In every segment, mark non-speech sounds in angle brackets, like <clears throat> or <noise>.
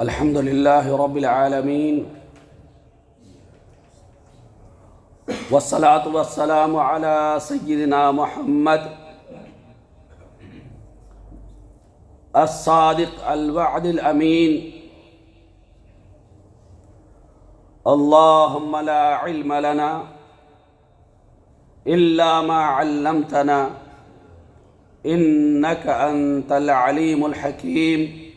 الحمد لله رب العالمين. والصلاة والسلام على سيدنا محمد الصادق الوعد الأمين. اللهم لا علم لنا إلا ما علمتنا إنك أنت العليم الحكيم.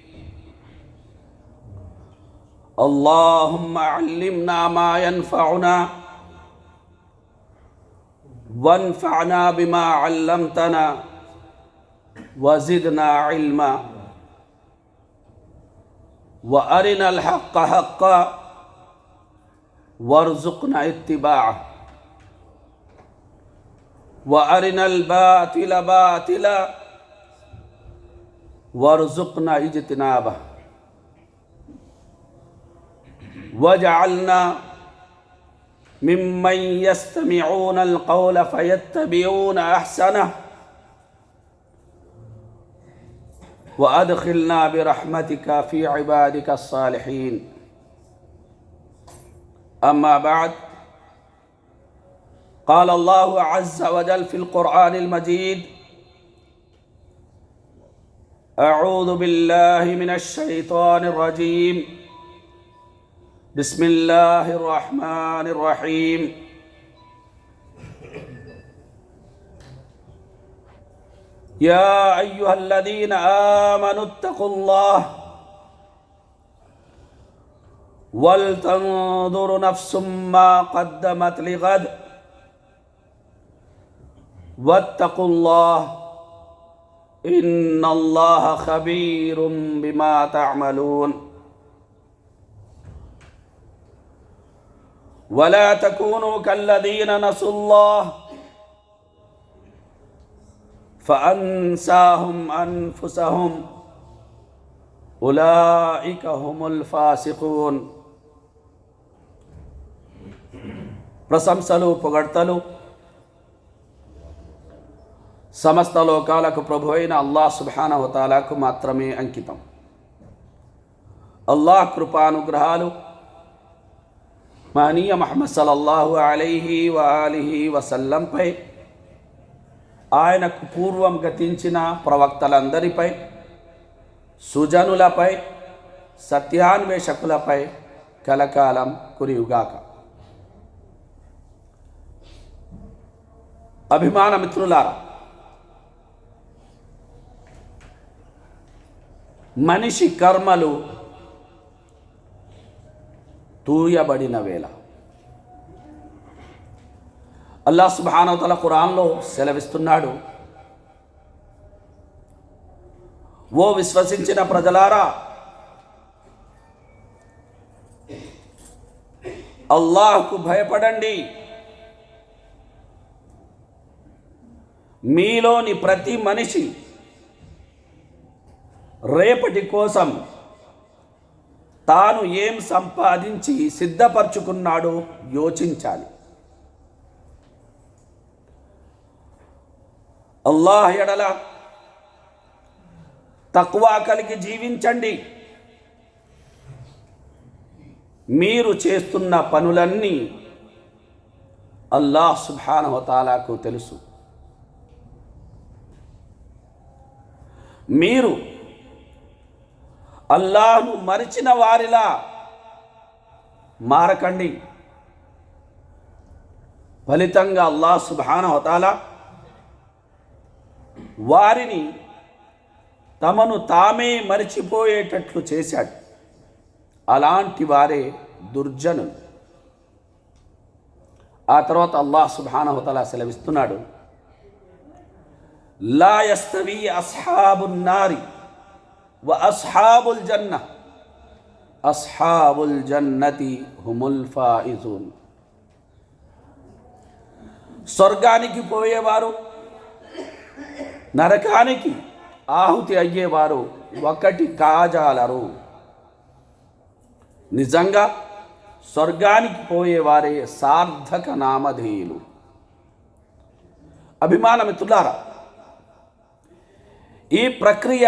اللهم علمنا ما ينفعنا وانفعنا بما علمتنا وزدنا علما. وأرنا الحق حقا وارزقنا اتباعه. وأرنا الباطل باطلا وارزقنا اجتنابه. وجعلنا ممن يستمعون القول فيتبعون أحسنه. وأدخلنا برحمتك في عبادك الصالحين. أما بعد قال الله عز وجل في القرآن المجيد أعوذ بالله من الشيطان الرجيم. بسم الله الرحمن الرحيم يا ايها الذين امنوا اتقوا الله ولتنظر نفس ما قدمت لغد واتقوا الله ان الله خبير بما تعملون ولا تكونوا كالذين نسوا الله فأنساهم أنفسهم أولئك هم الفاسقون ప్రశంసలు పొగడ్తలు సమస్త లోకాలకు ప్రభు అయిన అల్లాహ్ సుబానవతాలకు మాత్రమే అంకితం అల్లాహ్ కృపానుగ్రహాలు మానీయ మహమ్మద్ సలల్లాహు అలైహి వాలిహి వసల్లంపై ఆయనకు పూర్వం గతించిన ప్రవక్తలందరిపై సుజనులపై సత్యాన్వేషకులపై కలకాలం కురియుగాక. అభిమాన మిత్రులారా మనిషి కర్మలు తూయబడిన వేళ. అల్లా సుబానవతల ఖురాన్లో సెలవిస్తున్నాడు ఓ విశ్వసించిన ప్రజలారా అల్లాహ్కు భయపడండి. మీలోని ప్రతి మనిషి రేపటి కోసం తాను ఏం సంపాదించి సిద్ధపరచుకున్నాడో యోచించాలి. అల్లాహ్ ఎడల తక్కువ కలిగి జీవించండి. మీరు చేస్తున్న పనులన్నీ అల్లాహ్ సుభానవతాలకు తెలుసు. మీరు అల్లాహ్ను మరిచిన వారిలా మారకండి. ఫలితంగా అల్లాహ్ సుభాన హతాల వారిని తమను తామే మరిచిపోయేటట్లు చేశాడు. అలాంటి వారే దుర్జనులు. ఆ తర్వాత అల్లాహ్ సుబాన హతాల సెలవిస్తున్నాడు లాయస్తవి యస్తవి నారి వ అస్హాబుల్ జన్న అస్హాబుల్ జన్నతి హుముల్ ఫాయిజూన్ స్వర్గానికి పోయేవారు నరకానికి ఆహుతి అయ్యేవారు ఒకటి కాజాలరు నిజంగా స్వర్గానికి పోయేవారే సార్థక నామధేయులు అభిమాన మిత్రులారా ఈ ప్రక్రియ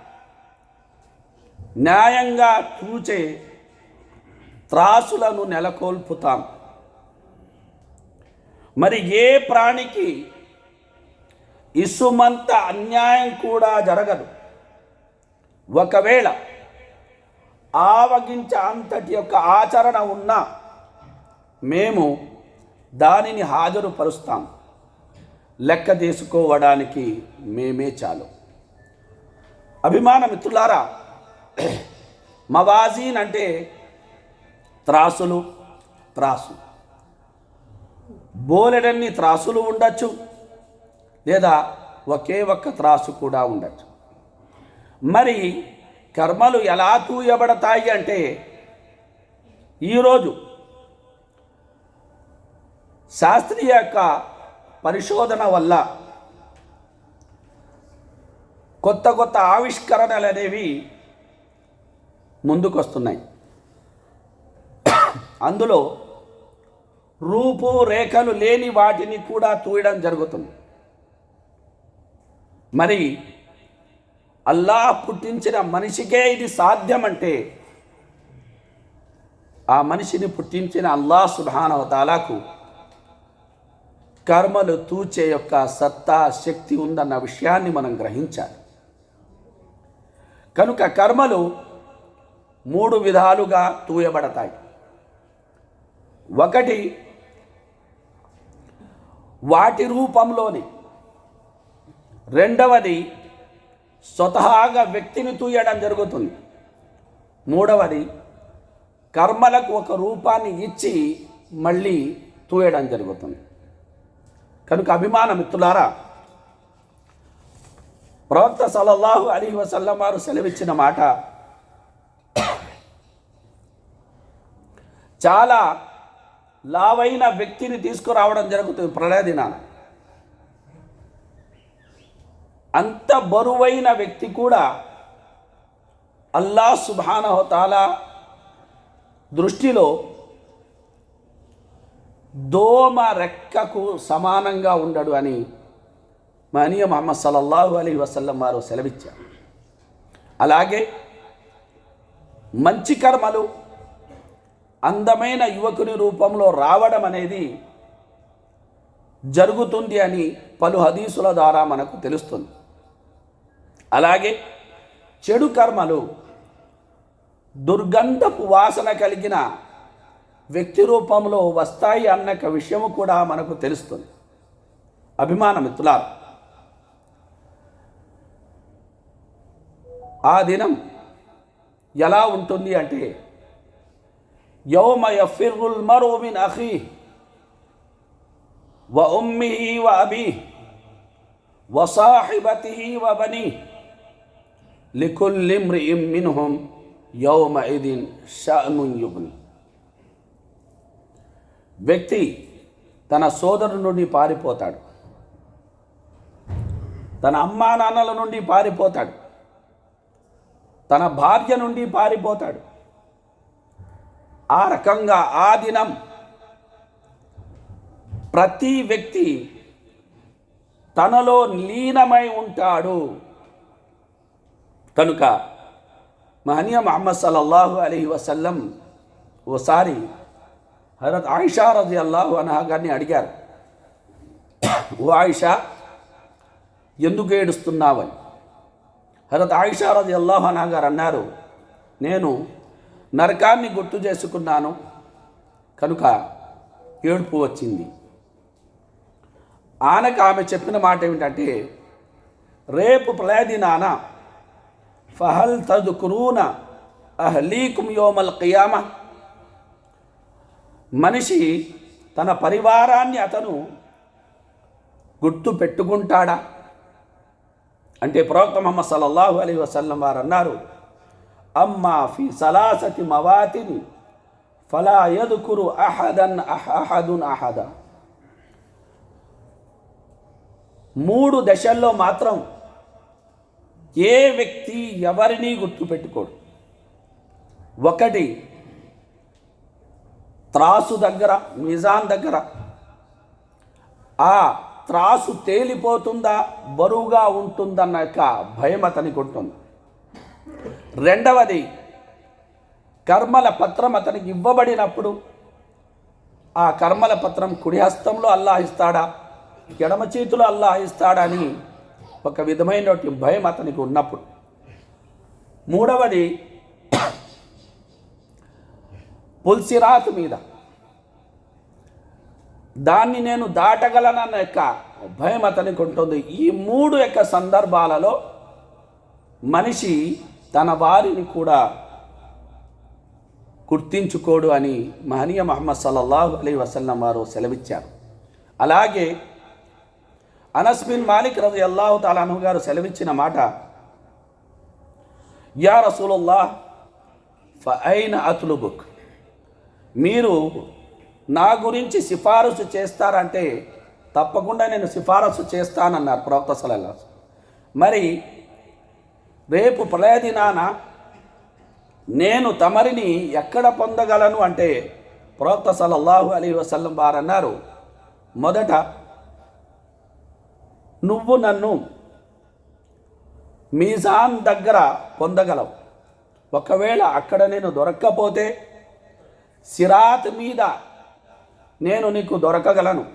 న్యాయంగా తూచే త్రాసులను నెలకొల్పుతాం. మరి ఏ ప్రాణికి ఇసుమంత అన్యాయం కూడా జరగదు. ఒకవేళ ఆవగించ అంతటి యొక్క ఆచరణ ఉన్నా మేము దానిని హాజరుపరుస్తాం. లెక్క తీసుకోవడానికి మేమే చాలు. అభిమాన మిత్రులారా <clears throat> మవాజీన్ అంటే త్రాసులు త్రాసు. బోలెడన్ని త్రాసులు ఉండొచ్చు లేదా ఒకే ఒక్క త్రాసు కూడా ఉండొచ్చు. మరి కర్మలు ఎలా తూయబడతాయి అంటే ఈరోజు శాస్త్రీయ యొక్క పరిశోధన వల్ల కొత్త కొత్త ఆవిష్కరణలు అనేవి ముందుకొస్తున్నాయి. అందులో రూపు రేఖలు లేని వాటిని కూడా తూయడం జరుగుతుంది. మరి అల్లాహ్ పుట్టించిన మనిషికే ఇది సాధ్యమంటే ఆ మనిషిని పుట్టించిన అల్లాహ్ సుభానవతాలకు కర్మలు తూచే యొక్క సత్తా శక్తి ఉందన్న విషయాన్ని మనం గ్రహించాలి. కనుక కర్మలు మూడు విధాలుగా తూయబడతాయి. ఒకటి వాటి రూపంలోని. రెండవది స్వతహాగా వ్యక్తిని తూయడం జరుగుతుంది. మూడవది కర్మలకు ఒక రూపాన్ని ఇచ్చి మళ్ళీ తూయడం జరుగుతుంది. కనుక అభిమాన మిత్రులారా ప్రవక్త సలల్లాహు అలీ వసల్లం వారు సెలవిచ్చిన మాట చాలా లావైన వ్యక్తిని తీసుకురావడం జరుగుతుంది ప్రళయ దినాన. అంత బరువైన వ్యక్తి కూడా అల్లా సుభానహతాలా దృష్టిలో దోమ రెక్కకు సమానంగా ఉండడు అని మహనీయ మహమ్మద్ సల్లల్లాహు అలీ వసల్లం వారు సెలవిచ్చారు. అలాగే మంచి కర్మలు అందమైన యువకుని రూపంలో రావడం అనేది జరుగుతుంది అని పలు హదీసుల ద్వారా మనకు తెలుస్తుంది. అలాగే చెడు కర్మలు దుర్గంధపు వాసన కలిగిన వ్యక్తి రూపంలో వస్తాయి అన్న విషయము కూడా మనకు తెలుస్తుంది. అభిమాన మిత్రులారు ఆ దినం ఎలా ఉంటుంది అంటే యౌమ యఫిర్రుల్ మరో మిన్ అఖీ వ ఉమ్మిహి వ అబీ వ సాహిబతిహి వ బనీ లికుల్లి ఇమ్రిఇం మిన్హుం యౌమ ఇదిన్ షానున్ యుగ్ని వ్యక్తి తన సోదరుడి నుండి పారిపోతాడు. తన అమ్మా నాన్నల నుండి పారిపోతాడు. తన భార్య నుండి పారిపోతాడు. ఆ రకంగా ఆ దినం ప్రతి వ్యక్తి తనలో లీనమై ఉంటాడు. కనుక మహనీయ మహమ్మద్ సల్లల్లాహు అలీ వసల్లం ఓసారి హరత్ ఆయిషా రజి అల్లాహు అనహా గారిని అడిగారు ఓ ఆయిషా ఎందుకు ఏడుస్తున్నావని? హరత్ ఆయిషా రజి అల్లాహు అనహా గారు అన్నారు నేను నరకాన్ని గుర్తు చేసుకున్నాను. కనుక ఏడుపు వచ్చింది. ఆనకు ఆమె చెప్పిన మాట ఏమిటంటే రేపు ప్రళయదినాన ఫహల్ తదుకురూన అహ్లీకుం యోమల్ కియామ. మనిషి తన పరివారాన్ని అతను గుర్తు పెట్టుకుంటాడా? అంటే ప్రవక్త మహమ్మద్ సల్లల్లాహు అలీ వసల్లం వారు అన్నారు అమ్మా ఫీ సలాసతి మవాతిని ఫలా యదుకురు అహదన్ అహదున్ అహద. మూడు దశల్లో మాత్రం ఏ వ్యక్తి ఎవరిని గుర్తుపెట్టుకోడు. ఒకటి త్రాసు దగ్గర మిజాన్ దగ్గర. ఆ త్రాసు తేలిపోతుందా బరువుగా ఉంటుందన్న యొక్క భయం అతనికి ఉంటుంది. రెండవది కర్మల పత్రం అతనికి ఇవ్వబడినప్పుడు ఆ కర్మల పత్రం కుడి హస్తంలో అల్లాహిస్తాడా ఎడమ చేతిలో అల్లాహిస్తాడా అని ఒక విధమైనటువంటి భయం అతనికి ఉన్నప్పుడు. మూడవది పుల్సిరాత్ మీద దాన్ని నేను దాటగలనన్న యొక్క భయం అతనికి ఉంటుంది. ఈ మూడు యొక్క సందర్భాలలో మనిషి తన వారిని కూడా గుర్తించుకోడు అని మహనీయ మహమ్మద్ సల్లల్లాహు అలీ వసల్లం వారు సెలవిచ్చారు. అలాగే అనస్ బిన్ మాలిక్ రజి అల్లాహు తాలాను గారు సెలవిచ్చిన మాట యా రసూలుల్లాహ్ అతులు బుక్ మీరు నా గురించి సిఫారసు చేస్తారంటే తప్పకుండా నేను సిఫారసు చేస్తానన్నారు ప్రవక్త సలల్లా మరి రేపు ప్రళయ దినాన నేను తమరిని ఎక్కడ పొందగలను అంటే ప్రవక్త సల్లల్లాహు అలీ వసల్లం వారు అన్నారు మొదట నువ్వు నన్ను మీజాన్ దగ్గర పొందగలవు. ఒకవేళ అక్కడ నేను దొరక్కపోతే సిరాత్ మీద నేను నీకు దొరకగలను.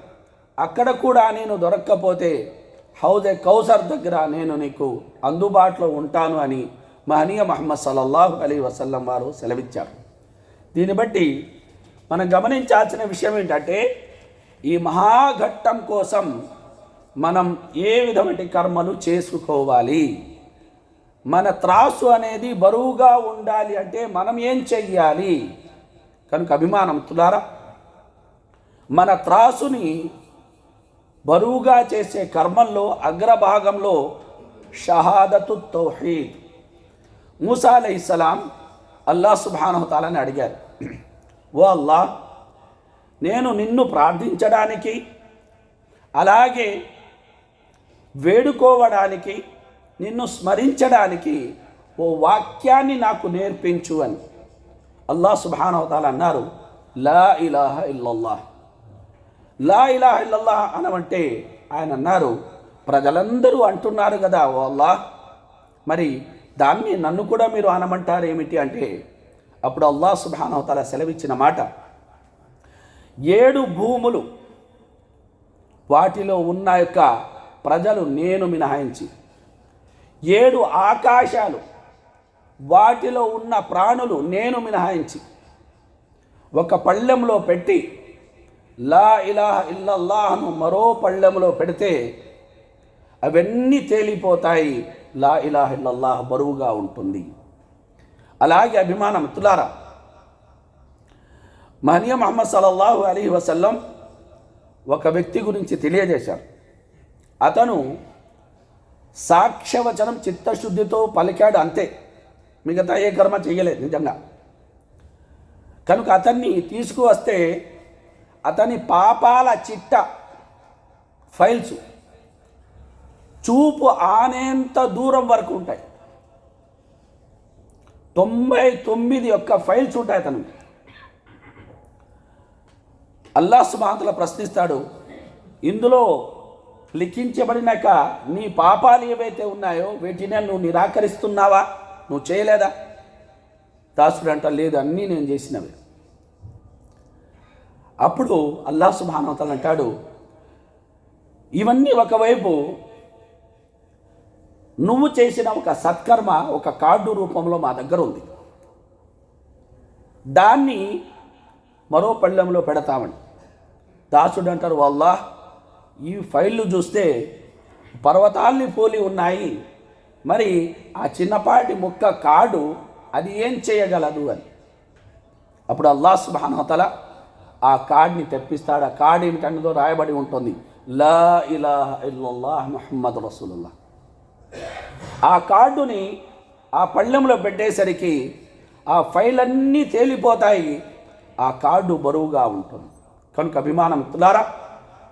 అక్కడ కూడా నేను దొరక్కపోతే హౌజే కౌసర్ దగ్గర నేను నీకు అందుబాటులో ఉంటాను అని మహనీయ మహమ్మద్ సల్లల్లాహు అలీ వసల్లం వారు సెలవిచ్చారు. దీన్ని బట్టి మనం గమనించాల్సిన విషయం ఏంటంటే ఈ మహాఘట్టం కోసం మనం ఏ విధమైన కర్మలు చేసుకోవాలి? మన త్రాసు అనేది బరువుగా ఉండాలి అంటే మనం ఏం చెయ్యాలి? కనుక అభిమానం తులారా మన త్రాసుని బరువుగా చేసే కర్మల్లో అగ్రభాగంలో షహాదతు తౌహీద్. మూసా ఇస్లాం అల్లా సుబానహతాలని అడిగారు. ఓ అల్లా నేను నిన్ను ప్రార్థించడానికి అలాగే వేడుకోవడానికి నిన్ను స్మరించడానికి ఓ వాక్యాన్ని నాకు నేర్పించు అని. అల్లా సుబానవతాలు అన్నారు లా ఇలాహ ఇల్లల్లాహ్. లా ఇలాహ ఇల్లల్లాహ్ అనమంటే ఆయన అన్నారు. ప్రజలందరూ అంటున్నారు కదా ఓ అల్లాహ్. మరి దాన్ని నన్ను కూడా మీరు అనమంటారు ఏమిటి అంటే అప్పుడు అల్లా సుబానవతాల సెలవిచ్చిన మాట ఏడు భూములు వాటిలో ఉన్న యొక్క ప్రజలు నేను మినహాయించి ఏడు ఆకాశాలు వాటిలో ఉన్న ప్రాణులు నేను మినహాయించి ఒక పళ్ళెంలో పెట్టి లా ఇలాహ ఇల్లల్లాహను మరో పళ్ళెంలో పెడితే అవన్నీ తేలిపోతాయి. లా ఇలాహ ఇల్లల్లాహ బరువుగా ఉంటుంది. అలాగే అభిమానం మిత్రులారా మహనీయ మహమ్మద్ సలల్లాహు అలీ వసల్లం ఒక వ్యక్తి గురించి తెలియజేశారు. అతను సాక్ష్యవచనం చిత్తశుద్ధితో పలికాడు అంతే. మిగతా ఏ కర్మ చేయలేదు నిజంగా. కనుక అతన్ని తీసుకువస్తే అతని పాపాల చిట్ట ఫైల్స్. చూపు ఆనేంత దూరం వరకు ఉంటాయి. తొంభై తొమ్మిది యొక్క ఫైల్స్ ఉంటాయి అతను అల్లా సుబాంతల ప్రశ్నిస్తాడు ఇందులో లిఖించబడినాక నీ పాపాలు ఏవైతే ఉన్నాయో వీటిని నువ్వు నిరాకరిస్తున్నావా? నువ్వు చేయలేదా? దాసుడు అంట లేదు అన్నీ నేను చేసినవి. అప్పుడు అల్లా సుభానవతలు అంటాడు ఇవన్నీ ఒకవైపు నువ్వు చేసిన ఒక సత్కర్మ ఒక కార్డు రూపంలో మా దగ్గర ఉంది. దాన్ని మరో పళ్ళెంలో పెడతామని దాసుడు అంటారు వల్లా ఈ ఫైళ్ళు చూస్తే పర్వతాల్ని పోలి ఉన్నాయి. మరి ఆ చిన్నపాటి ముక్క కాడు అది ఏం చేయగలదు? అని. అప్పుడు అల్లాహ్ సుబానతల ఆ కార్డ్ని తెప్పిస్తాడు. ఆ కార్డ్ ఏమిటన్నదో రాయబడి ఉంటుంది. లా ఇలాహ ఇల్లల్లాహ్ ముహమ్మద్ రసూలుల్లాహ్. ఆ కార్డుని ఆ పళ్ళెంలో పెట్టేసరికి ఆ ఫైల్ అన్నీ తేలిపోతాయి. ఆ కార్డు బరువుగా ఉంటుంది. కనుక అభిమానం తులారా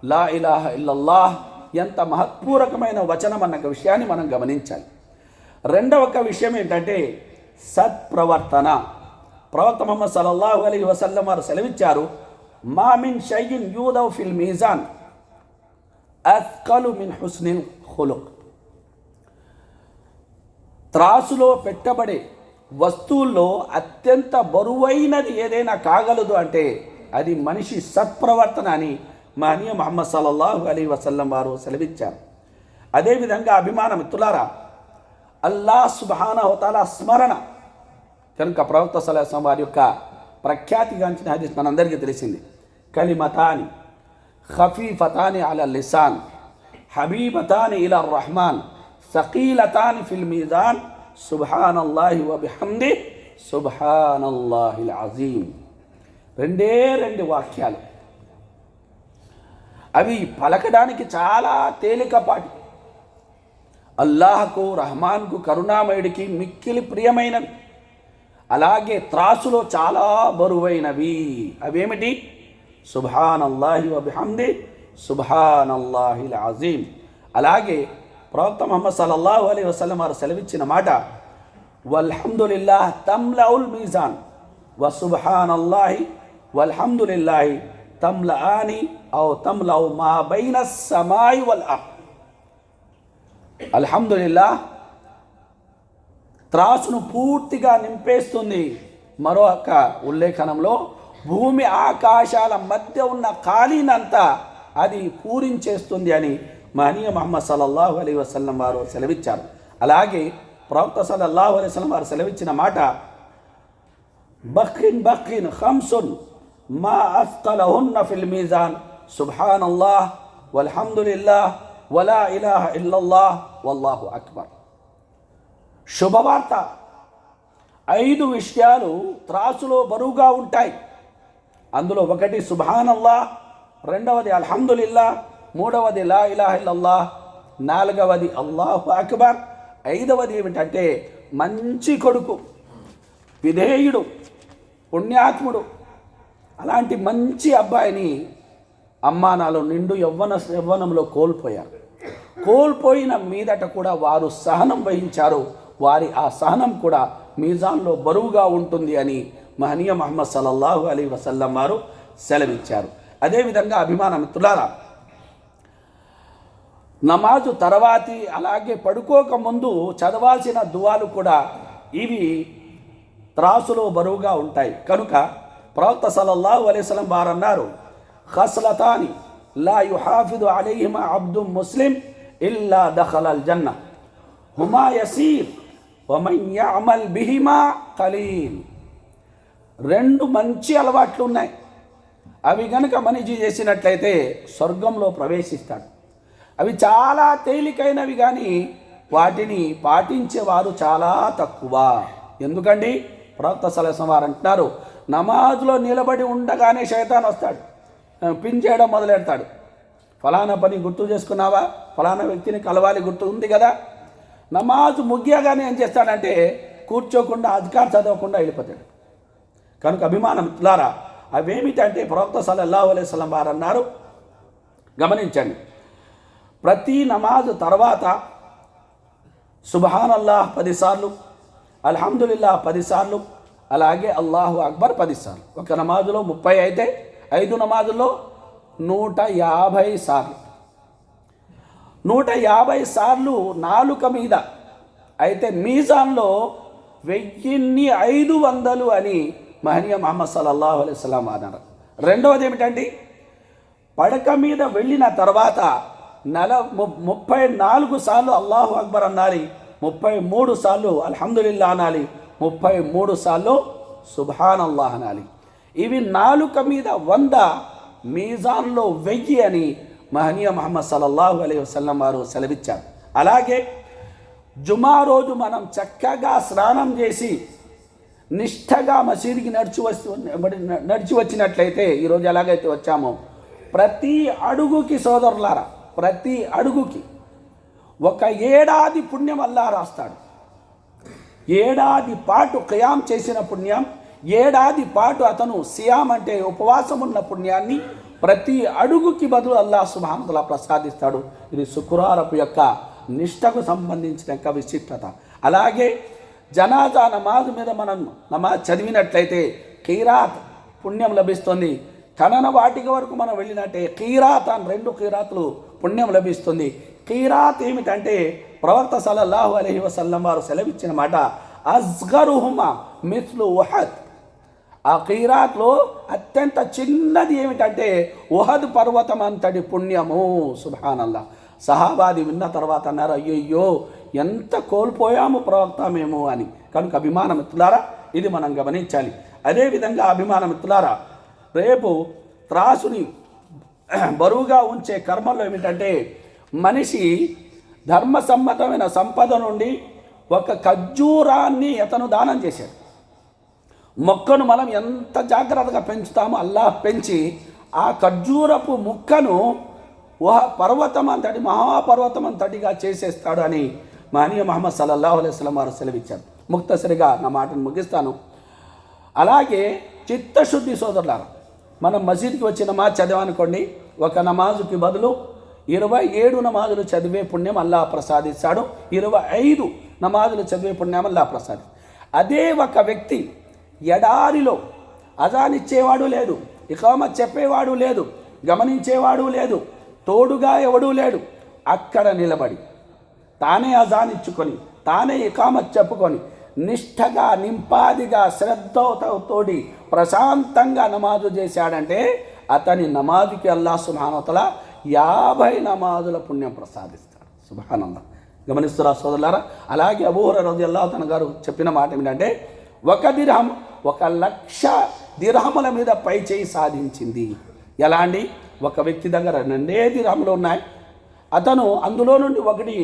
లా ఇలాహ ఇల్లల్లాహ్ ఎంత మహత్పూరకమైన వచనం అన్న విషయాన్ని మనం గమనించాలి. రెండవ ఒక విషయం ఏంటంటే సత్ప్రవర్తన. ప్రవక్త మొహమ్మద్ సల్లల్లాహు అలీ వసల్లం వారు సెలవిచ్చారు మామిన్ షయ్యిన్ యూదవ్ ఫిల్ మీజాన్ అత్కలు మిన్ హుస్నిన్ హులుక్ త్రాసులో పెట్టబడే వస్తువుల్లో అత్యంత బరువైనది ఏదైనా కాగలదు అంటే అది మనిషి సత్ప్రవర్తన అని మహనీయ మహమ్మద్ సల్లల్లాహు అలీ వసల్లం వారు సెలవిచ్చారు. అదేవిధంగా అభిమాన మిత్రులారా అల్లా సుబాన హోతాల స్మరణ. కనుక ప్రవక్త సలహం వారి యొక్క ప్రఖ్యాతిగాంచిన హదీస్ మనందరికీ తెలిసింది. కలిమతాని ఖఫీఫతాని అల లిసాన్ హబీబతాని ఇల రహమాన్ సకీలతాని ఫిల్ మీజాన్ సుబ్హాన్ అల్లాహి వబిహమ్ది సుబ్హాన్ అల్లాహిల్ రెండే రెండు వాక్యాలు అవి పలకడానికి చాలా తేలికపాటి అల్లాహకు రహమాన్కు కరుణామయుడికి మిక్కిలి ప్రియమైనవి అలాగే త్రాసులో చాలా బరువైనవి అవేమిటి సుభాన్ అల్లాహి వబిహమ్ది సుభాన్ అల్లాహిల్ అజీం అలాగే ప్రవక్త ముహమ్మద్ సల్లల్లాహు అలీ వసలం వారు సెలవిచ్చిన మాట వల్హమ్దుల్లాహ్ తమ్లౌల్ మీజాన్ వ సుబ్హాన్ అల్లాహి తమ్ల ఆని ఔ తమ్లౌ మా బైన సమాయి వల్ అర్ద్. అల్హమ్దులిల్లా త్రాసును పూర్తిగా నింపేస్తుంది మరొక ఉల్లేఖనంలో భూమి ఆకాశాల మధ్య ఉన్న ఖాళీనంతా అది పూరించేస్తుంది అని మహనీయ మహమ్మద్ సల్లల్లాహు అలీ వసల్లం వారు సెలవిచ్చారు. అలాగే ప్రవక్త సల్లల్లాహు అలైహి వసల్లం వారు సెలవిచ్చిన మాట బఖ్రిన్ బఖిన్ హంసున్ మా అస్కలహున్న ఫిల్ మీజాన్ సుబ్హాన్ అల్లాహ్ వల్హమ్దుల్లాహ్ వలా ఇలాహ ఇల్లల్లాహ్ వల్లాహు అక్బర్. శుభవార్త. ఐదు విషయాలు త్రాసులో బరువుగా ఉంటాయి. అందులో ఒకటి సుభానల్లా రెండవది అల్హమ్దులిల్లా మూడవది లా ఇలాహ నాలుగవది అల్లాహు అక్బర్ ఐదవది ఏమిటంటే మంచి కొడుకు విధేయుడు పుణ్యాత్ముడు. అలాంటి మంచి అబ్బాయిని అమ్మానాలు నిండు యవ్వన యవ్వనంలో కోల్పోయారు. కోల్పోయిన మీదట కూడా వారు సహనం వహించారు. వారి ఆ సహనం కూడా మీజాన్లో బరువుగా ఉంటుంది అని మహనీయ మహమ్మద్ సల్లల్లాహు అలీ వసల్లం వారు సెలవిచ్చారు. అదేవిధంగా అభిమాన మిత్రులారా నమాజు తర్వాతి అలాగే పడుకోక ముందు చదవాల్సిన దువాలు కూడా ఇవి త్రాసులో బరువుగా ఉంటాయి. కనుక ప్రవక్త సలల్లాహు అలైస్లం వారు అన్నారు ఖస్లతాని లా యుహాఫిదు అలీహిమ అబ్దు ముస్లిం ఇల్లా దఖల్ అల్ జన్న హుమా యసీర్ వమన్ యఅమల్ బిహిమా ఖలీల్ రెండు మంచి అలవాట్లు ఉన్నాయి అవి కనుక మనిషి చేసినట్లయితే స్వర్గంలో ప్రవేశిస్తాడు. అవి చాలా తేలికైనవి కానీ వాటిని పాటించేవారు చాలా తక్కువ. ఎందుకండి? ప్రవక్త సలహసం వారు అంటున్నారు నమాజ్లో నిలబడి ఉండగానే శైతాన్ వస్తాడు. పిన్ చేయడం మొదలెడతాడు. ఫలానా పని గుర్తు చేసుకున్నావా? ఫలానా వ్యక్తిని కలవాలి గుర్తు ఉంది కదా. నమాజ్ ముగియగానే ఏం చేస్తాడంటే కూర్చోకుండా అధికారం చదవకుండా వెళ్ళిపోతాడు. కనుక అభిమానం ఇట్లారా అవేమిటంటే ప్రవక్త సల్లల్లాహు అలైహి వసల్లం వారు అన్నారు గమనించండి ప్రతి నమాజ్ తర్వాత సుబహాన్ అల్లాహ్ పదిసార్లు అల్హమ్దుల్లా పదిసార్లు అలాగే అల్లాహు అక్బర్ పదిసార్లు. ఒక నమాజులో ముప్పై అయితే ఐదు నమాజుల్లో నూట యాభై సార్లు. నూట యాభై సార్లు నాలుక మీద అయితే మీజాన్లో వెయ్యిన్ని ఐదు వందలు అని మహనీయ మహమ్మద్ సల్లల్లాహు అలైహి వసల్లం అన్నారు. రెండవది ఏమిటండి? పడక మీద వెళ్ళిన తర్వాత నల ముప్పై నాలుగు సార్లు అల్లాహు అక్బర్ అనాలి ముప్పై మూడు సార్లు అల్హమ్దుల్లా అనాలి ముప్పై మూడు సార్లు సుభాన్ అల్లాహ్ అనాలి. ఇవి నాలుక మీద వంద మీజాన్లో వెయ్యి అని మహనీయ మహమ్మద్ సల్లల్లాహు అలైహి వసల్లం వారు సెలవిచ్చారు. అలాగే జుమా రోజు మనం చక్కగా స్నానం చేసి నిష్ఠగా మసీదుకి నడిచి వస్తు నడిచి వచ్చినట్లయితే ఈరోజు ఎలాగైతే వచ్చామో ప్రతి అడుగుకి సోదరులారా ప్రతి అడుగుకి ఒక ఏడాది పుణ్యం అల్లా రాస్తాడు. ఏడాది పాటు ఖయాం చేసిన పుణ్యం ఏడాది పాటు అతను సియాం అంటే ఉపవాసం ఉన్న పుణ్యాన్ని ప్రతి అడుగుకి బదులు అల్లాహ్ సుబానతల ప్రసాదిస్తాడు. ఇది శుక్రవారపు యొక్క నిష్టకు సంబంధించిన యొక్క విశిష్టత. అలాగే జనాజా నమాజ్ మీద మనం నమాజ్ చదివినట్లయితే కీరాత్ పుణ్యం లభిస్తుంది. కనన వాటిక వరకు మనం వెళ్ళినట్టే కీరాత్ అని రెండు కీరాతులు పుణ్యం లభిస్తుంది. కీరాత్ ఏమిటంటే ప్రవక్త సలల్లాహు అలహి వసల్లం వారు సెలవిచ్చిన మాట అజ్గరుహుమా మిస్లు ఉహద్. ఆ కీరాత్లో అత్యంత చిన్నది ఏమిటంటే ఉహద్ పర్వతం అంతటి పుణ్యము. సుభానల్లా. సహాబాది విన్న తర్వాత అన్నారు అయ్యయ్యో ఎంత కోల్పోయాము ప్రవక్త మేము అని. కనుక అభిమాన మిత్రులారా ఇది మనం గమనించాలి. అదేవిధంగా అభిమాన మిత్రులారా రేపు త్రాసుని బరువుగా ఉంచే కర్మలు ఏమిటంటే మనిషి ధర్మసమ్మతమైన సంపద నుండి ఒక ఖర్జూరాన్ని అతను దానం చేశాడు. మొక్కను మనం ఎంత జాగ్రత్తగా పెంచుతామో అల్లాహ్ పెంచి ఆ ఖర్జూరపు ముక్కను పర్వతం అంతటి మహాపర్వతం అంతటిగా చేసేస్తాడు అని మానీయ మహమ్మద్ సల్లల్లాహు అలైహి వసల్లం వారు సెలవిచ్చారు. ముక్తసరిగా నా మాటను ముగిస్తాను. అలాగే చిత్తశుద్ధి సోదరులారా మనం మసీద్కి వచ్చి నమాజ్ చదివానుకోండి ఒక నమాజుకి బదులు ఇరవై ఏడు నమాజులు చదివే పుణ్యం అల్లా ప్రసాదిస్తాడు. ఇరవై ఐదు నమాజులు చదివే పుణ్యం అల్లా ప్రసాది. అదే ఒక వ్యక్తి ఎడారిలో అజానిచ్చేవాడు లేదు ఇకామత్ చెప్పేవాడు లేదు గమనించేవాడు లేదు తోడుగా ఎవడూ లేడు అక్కడ నిలబడి తానే అజానిచ్చుకొని తానే ఇకామత్ చెప్పుకొని నిష్ఠగా నింపాదిగా శ్రద్ధతోటి ప్రశాంతంగా నమాజు చేశాడంటే అతని నమాజుకి అల్లా సుభానతల యాభై నమాజుల పుణ్యం ప్రసాదిస్తాడు. సుభానంద గమనిస్తురా సోదరులారా? అలాగే అబూహర రోజు అల్లా తన గారు చెప్పిన మాట ఏమిటంటే ఒక దిరహం ఒక లక్ష దిరహముల మీద పై చేయి సాధించింది. ఎలా అండి? ఒక వ్యక్తి దగ్గర రెండే దిరహములు ఉన్నాయి. అతను అందులో నుండి ఒకటి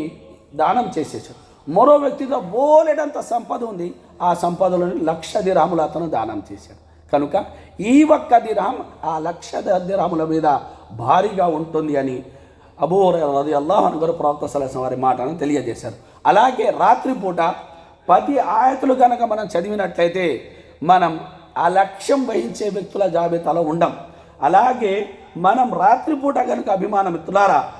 దానం చేసేసాడు. మరో వ్యక్తితో బోలెడంత సంపద ఉంది. ఆ సంపదలోని లక్ష దిరాములు అతను దానం చేశాడు. కనుక ఈ ఒక్క దిరాం ఆ లక్ష దిరాముల మీద భారీగా ఉంటుంది అని అబూ రది అల్లాహన్ గారు ప్రవక్త సలహం వారి మాటను తెలియజేశారు. అలాగే రాత్రిపూట పది ఆయతులు కనుక మనం చదివినట్లయితే మనం ఆ లక్ష్యం వహించే వ్యక్తుల జాబితాలో ఉండం. అలాగే మనం రాత్రిపూట కనుక అభిమాన మిత్రులారా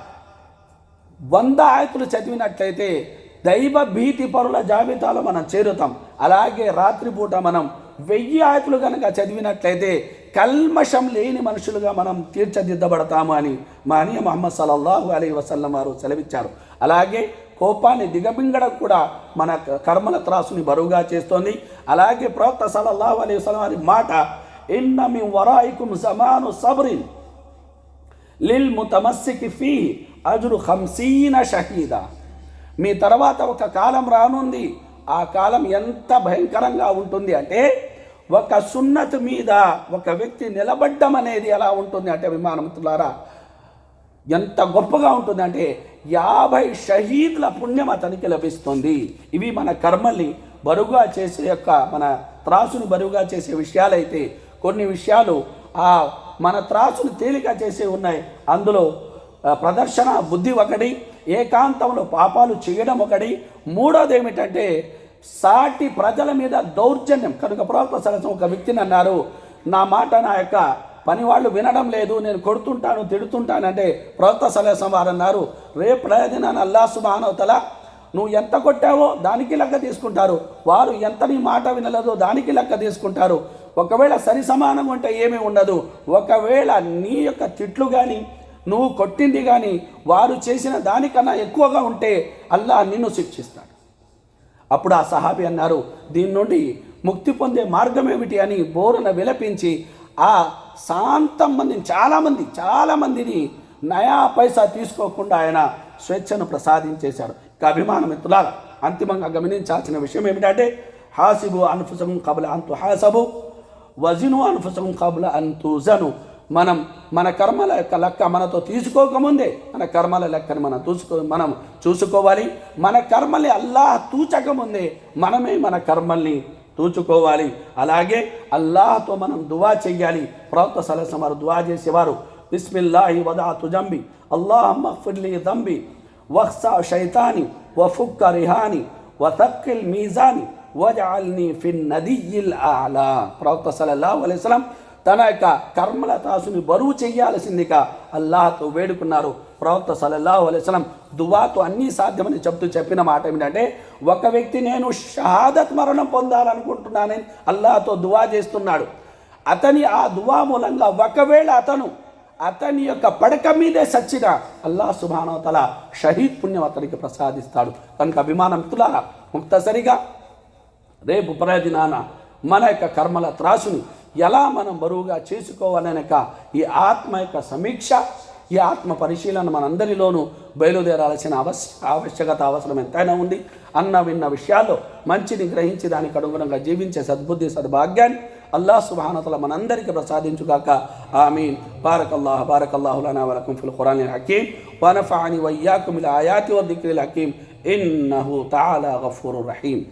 వంద ఆయతులు చదివినట్లయితే దైవ భీతి పరుల జాబితాలో మనం చేరుతాం. అలాగే రాత్రిపూట మనం వెయ్యి ఆయతులు కనుక చదివినట్లయితే కల్మషం లేని మనుషులుగా మనం తీర్చదిద్దబడతాము అని మానీయ మహమ్మద్ సల్లల్లాహు అలీ వసల్లం వారు సెలవిచ్చారు. అలాగే కోపాన్ని దిగబింగడం కూడా మన కర్మల త్రాసుని బరువుగా చేస్తోంది. అలాగే ప్రవక్త సల్లల్లాహు అలీ వసలం వారి మాట ఇన్న మీ వరాయికుం సమాను సబరిన్ లిల్ ముతమస్సికి ఫీ అజురు హంసీన షహీద. మీ తర్వాత ఒక కాలం రానుంది. ఆ కాలం ఎంత భయంకరంగా ఉంటుంది అంటే ఒక సున్నత్ మీద ఒక వ్యక్తి నిలబడ్డం అనేది ఎలా ఉంటుంది అంటే విమానమిత్రులారా ఎంత గొప్పగా ఉంటుంది అంటే యాభై షహీద్ల పుణ్యం అతనికి లభిస్తుంది. ఇవి మన కర్మల్ని బరువుగా చేసే యొక్క మన త్రాసుని బరువుగా చేసే విషయాలైతే కొన్ని విషయాలు ఆ మన త్రాసును తేలిక చేసే ఉన్నాయి. అందులో ప్రదర్శన బుద్ధి ఒకటి ఏకాంతంలో పాపాలు చేయడం ఒకటి. మూడోది ఏమిటంటే సాటి ప్రజల మీద దౌర్జన్యం. కనుక ప్రవక్త సరసం ఒక వ్యక్తిని అన్నారు నా మాట నా యొక్క పని వాళ్ళు వినడం లేదు నేను కొడుతుంటాను తిడుతుంటానంటే ప్రవక్త సలహం వారు అన్నారు రేపు ప్రయోజనాన్ని అల్లా సుబానవతల నువ్వు ఎంత కొట్టావో దానికి లెక్క తీసుకుంటారు. వారు ఎంత నీ మాట వినలేదో దానికి లెక్క తీసుకుంటారు. ఒకవేళ సరి సమానం ఉంటే ఏమీ ఉండదు. ఒకవేళ నీ యొక్క తిట్లు కానీ నువ్వు కొట్టింది కానీ వారు చేసిన దానికన్నా ఎక్కువగా ఉంటే అల్లా నిన్ను శిక్షిస్తాడు. అప్పుడు ఆ సహాబి అన్నారు దీని నుండి ముక్తి పొందే మార్గం ఏమిటి అని బోరున విలపించి ఆ శాంతం మందిని చాలామంది చాలామందిని నయా పైసా తీసుకోకుండా ఆయన స్వేచ్ఛను ప్రసాదించేశాడు. ఇక అభిమాన మిత్రులారా అంతిమంగా గమనించాల్సిన విషయం ఏమిటంటే హాసిబు అనుఫుసం కబుల అంతు హాసబు వజిను అనుఫుసం అంతు అంతుజను మనం మన కర్మల యొక్క లెక్క మనతో తీసుకోకముందే మన కర్మల లెక్కని మనం చూసుకో మనం చూసుకోవాలి. మన కర్మల్ని అల్లాహ్ తూచకముందే మనమే మన కర్మల్ని తూచుకోవాలి. అలాగే అల్లాహతో మనం దువా చెయ్యాలి. ప్రవక్త సలసం వారు దువా చేసేవారు. బిస్మిల్లాహి వదా తుజంబి అల్లాహ్ మఫిర్లి దంబి. వహ్సా షైతాని వఫుక్క రిహాని. వతక్కిల్ మీజాని. వజాల్ని ఫిన్ నదియిల్ ఆలా. ప్రవక్త సల్లల్లాహు అలైస్లాం తన యొక్క కర్మల తాసుని బరువు చేయాల్సిందిగా అల్లాహతో వేడుకున్నారు. ప్రవక్త సలల్లాహు అలైహి దువాతో అన్నీ సాధ్యమని చెప్తూ చెప్పిన మాట ఏమిటంటే ఒక వ్యక్తి నేను షహాదత్ మరణం పొందాలనుకుంటున్నానని అల్లాహతో దువా చేస్తున్నాడు. అతని ఆ దువా మూలంగా ఒకవేళ అతను అతని యొక్క పడక మీదే సచ్చిన అల్లాహ్ సుభానోతల షహీద్ పుణ్యం అతనికి ప్రసాదిస్తాడు. కనుక అభిమానం తులారా ముక్తసరిగా రేపు ప్రయోజనాన మన యొక్క కర్మల త్రాసుని ఎలా మనం బరువుగా చేసుకోవాలనక ఈ ఆత్మ యొక్క సమీక్ష ఈ ఆత్మ పరిశీలన మనందరిలోనూ బయలుదేరాల్సిన అవశ్య ఆవశ్యకత అవసరం ఎంతైనా ఉంది. అన్న విన్న విషయాల్లో మంచిని గ్రహించి దానికి అనుగుణంగా జీవించే సద్బుద్ధి సద్భాగ్యాన్ని అల్లాహ్ సుబానతల మనందరికీ ప్రసాదించుగాక. ఆమీన్. బారకల్లాహ్ బారకల్లాహులనా లనా వలకుం ఫిల్ ఖురాన్ హకీం వనఫాని వయ్యాకుం ఆయాతి వద్దిక్రిల్ హకీం ఇన్నహు తాలా గఫూరు రహీం